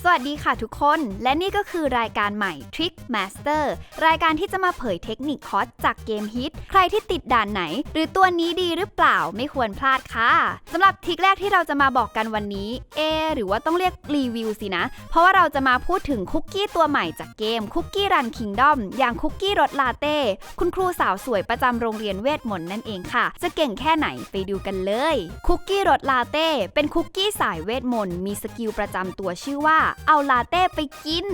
สวัสดีค่ะทุกคน และนี่ก็คือรายการใหม่ Trick Master รายการที่จะมาเผยเทคนิคคอร์สจากเกมฮิต ใครที่ติดด่านไหน หรือตัวนี้ดีหรือเปล่าไม่ควรพลาดค่ะสำหรับทริคแรกที่เราจะมาบอกกันวันนี้ เอ หรือว่าต้องเรียกรีวิวสินะ เพราะว่าเราจะมาพูดถึงคุกกี้ตัวใหม่จากเกมคุกกี้รันคิงดอมอย่างคุกกี้รสลาเต้คุณครูสาวสวยประจำโรงเรียนเวทมนต์นั่นเองค่ะ จะเก่งแค่ไหนไปดูกันเลย คุกกี้รสลาเต้เป็นคุกกี้สายเวทมนต์มีสกิลประจำตัวชื่อว่าเอาลาเต้ไปกิน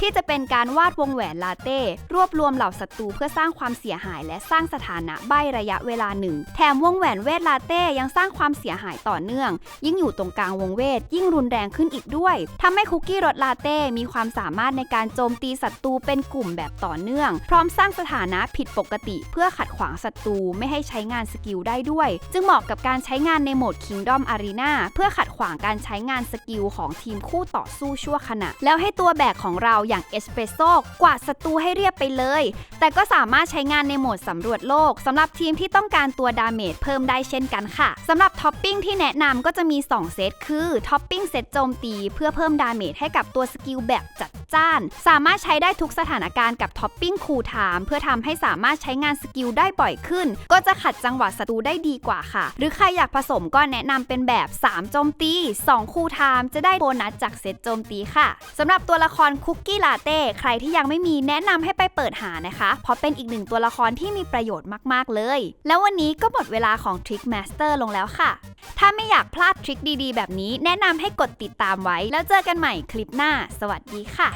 ที่จะเป็นการวาดวงแหวนลาเต้ รวบรวมเหล่าศัตรูเพื่อสร้างความเสียหายและสร้างสถานะใบระยะเวลาหนึ่ง แถมวงแหวนเวทลาเต้ยังสร้างความเสียหายต่อเนื่อง ยิ่งอยู่ตรงกลางวงเวท ยิ่งรุนแรงขึ้นอีกด้วยทำให้คุกกี้รสลาเต้มีความสามารถในการโจมตีศัตรูเป็นกลุ่มแบบต่อเนื่อง พร้อมสร้างสถานะผิดปกติ เพื่อขัดขวางศัตรูไม่ให้ใช้งานสกิลได้ด้วย จึงเหมาะกับการใช้งานในโหมด Kingdom Arena เพื่อขัดขวางการใช้งานสกิลของทีมคู่ต่อสู้ชั่วขณะ แล้วให้ตัวแบกของเราอย่างเอสเปรสโซ่กวาดศัตรูให้เรียบไปเลย แต่ก็สามารถใช้งานในโหมดสำรวจโลกสำหรับทีมที่ต้องการตัวดาเมจเพิ่มได้เช่นกันค่ะสำหรับท็อปปิ้งที่แนะนำก็จะมี 2 เซตคือท็อปปิ้งเซตโจมตี เพื่อเพิ่มดาเมจให้กับตัวสกิลแบบจัดจ้าน สามารถใช้ได้ทุกสถานการณ์กับท็อปปิ้งคูลไทม์เพื่อทำให้สามารถใช้งานสกิลได้บ่อยขึ้น ก็จะขัดจังหวะศัตรูได้ดีกว่าค่ะ หรือใครอยากผสมก็แนะนำเป็นแบบ 3 โจมตี 2 คูลไทม์จะได้โบนัสจากเซตโจมตีค่ะสำหรับตัวละครคุกกี้ลาเต้ใครที่ยังไม่มีแนะนำให้ไปเปิดหานะคะ เพราะเป็นอีกหนึ่งตัวละครที่มีประโยชน์มากๆเลย แล้ววันนี้ก็หมดเวลาของ Trick Master ลงแล้วค่ะ ถ้าไม่อยากพลาดทริคดีๆ แบบนี้แนะนำให้กดติดตามไว้ แล้วเจอกันใหม่คลิปหน้า สวัสดีค่ะ